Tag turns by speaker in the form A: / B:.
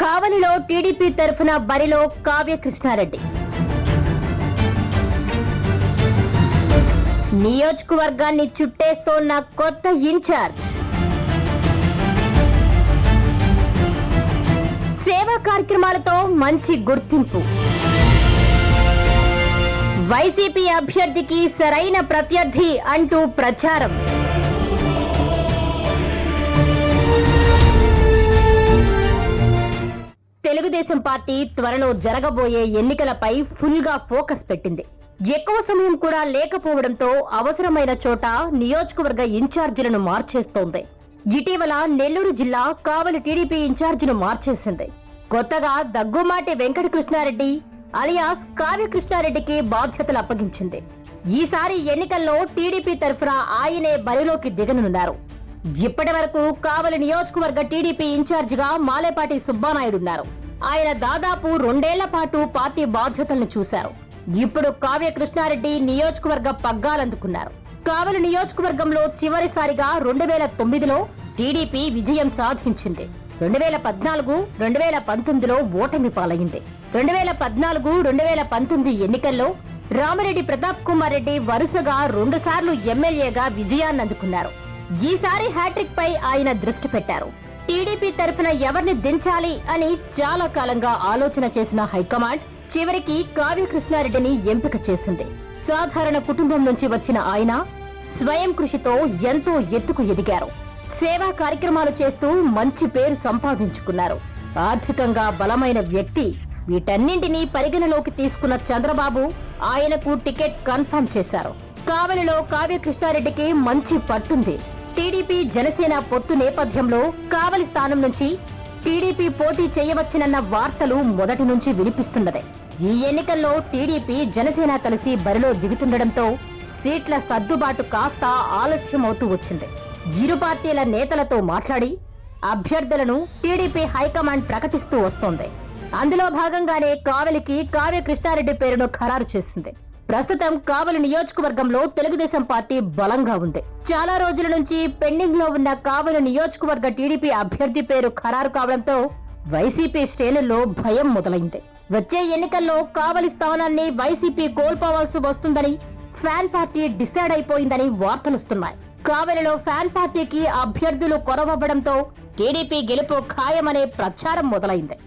A: కావలిలో టీడీపీ తరఫున బరిలో కావ్య కృష్ణారెడ్డి నియోజకవర్గాన్ని చుట్టేస్తోన్న కొత్త ఇన్ఛార్జ్. సేవా కార్యక్రమాలతో మంచి గుర్తింపు. వైసీపీ అభ్యర్థికి సరైన ప్రత్యర్థి అంటూ ప్రచారం. తెలుగుదేశం పార్టీ త్వరలో జరగబోయే ఎన్నికలపై ఫుల్గా ఫోకస్ పెట్టింది. ఎక్కువ సమయం కూడా లేకపోవడంతో అవసరమైన చోట నియోజకవర్గ ఇన్ఛార్జీలను మార్చేస్తోంది. ఇటీవల నెల్లూరు జిల్లా కావలి టీడీపీ ఇన్ఛార్జిను మార్చేసింది. కొత్తగా దగ్గుమాటి వెంకటకృష్ణారెడ్డి అలియాస్ కావ్యకృష్ణారెడ్డికి బాధ్యతలు అప్పగించింది. ఈసారి ఎన్నికల్లో టీడీపీ తరఫున ఆయనే బరిలోకి దిగనున్నారు. ఇప్పటి వరకు కావలి నియోజకవర్గ టీడీపీ ఇన్ఛార్జిగా మాలేపాటి సుబ్బానాయుడున్నారు. ఆయన దాదాపు రెండేళ్ళ పాటు పార్టీ బాధ్యతలను చూశారు. ఇప్పుడు కావ్య కృష్ణారెడ్డి నియోజకవర్గ పగ్గాలందుకున్నారు. కావలి నియోజకవర్గంలో చివరిసారిగా రెండు వేల తొమ్మిదిలో టీడీపీ విజయం సాధించింది. రెండు వేల పద్నాలుగు రెండు వేల పంతొమ్మిదిలో ఓటమి పాలైంది. రెండు వేల పద్నాలుగు రెండు వేల పంతొమ్మిది ఎన్నికల్లో రామిరెడ్డి ప్రతాప్ కుమార్ రెడ్డి వరుసగా రెండుసార్లు ఎమ్మెల్యేగా విజయాన్ని అందుకున్నారు ఈసారి హ్యాట్రిక్ పై ఆయన దృష్టి పెట్టారు. టీడీపీ తరఫున ఎవరిని దించాలి అని చాలా కాలంగా ఆలోచన చేసిన హైకమాండ్ చివరికి కావ్య కృష్ణారెడ్డిని ఎంపిక చేసింది. సాధారణ కుటుంబం నుంచి వచ్చిన ఆయన స్వయం కృషితో ఎంతో ఎత్తుకు ఎదిగారు. సేవా కార్యక్రమాలు చేస్తూ మంచి పేరు సంపాదించుకున్నారు. ఆర్థికంగా బలమైన వ్యక్తి వీటన్నింటినీ పరిగణలోకి తీసుకున్న చంద్రబాబు ఆయనకు టికెట్ కన్ఫర్మ్ చేశారు. కావలిలో కావ్య కృష్ణారెడ్డికి మంచి పట్టుంది. టీడీపీ జనసేన పొత్తు నేపథ్యంలో కావలి స్థానం నుంచి టీడీపీ పోటీ చేయవచ్చునన్న వార్తలు మొదటి నుంచి వినిపిస్తున్నదే. ఈ ఎన్నికల్లో టీడీపీ జనసేన కలిసి బరిలో దిగుతుండటంతో సీట్ల సర్దుబాటు కాస్త ఆలస్యమవుతూ వచ్చింది. ఇరు పార్టీల నేతలతో మాట్లాడి అభ్యర్థులను టీడీపీ హైకమాండ్ ప్రకటిస్తూ వస్తోంది. అందులో భాగంగానే కావలికి కావ్య కృష్ణారెడ్డి పేరును ఖరారు చేసింది. ప్రస్తుతం కావలి నియోజకవర్గంలో తెలుగుదేశం పార్టీ బలంగా ఉంది. చాలా రోజుల నుంచి పెండింగ్లో ఉన్న కావలి నియోజకవర్గ టీడీపీ అభ్యర్థి పేరు ఖరారు కావడంతో వైసీపీ శ్రేణుల్లో భయం మొదలైంది. వచ్చే ఎన్నికల్లో కావలి స్థానాన్ని వైసీపీ కోల్పోవాల్సి వస్తుందని ఫ్యాన్ పార్టీ డిసైడ్ అయిపోయిందని వార్తలుస్తున్నాయి కావలిలో ఫ్యాన్ పార్టీకి అభ్యర్థులు కొరవవ్వడంతో టీడీపీ గెలుపు ఖాయమనే ప్రచారం మొదలైంది.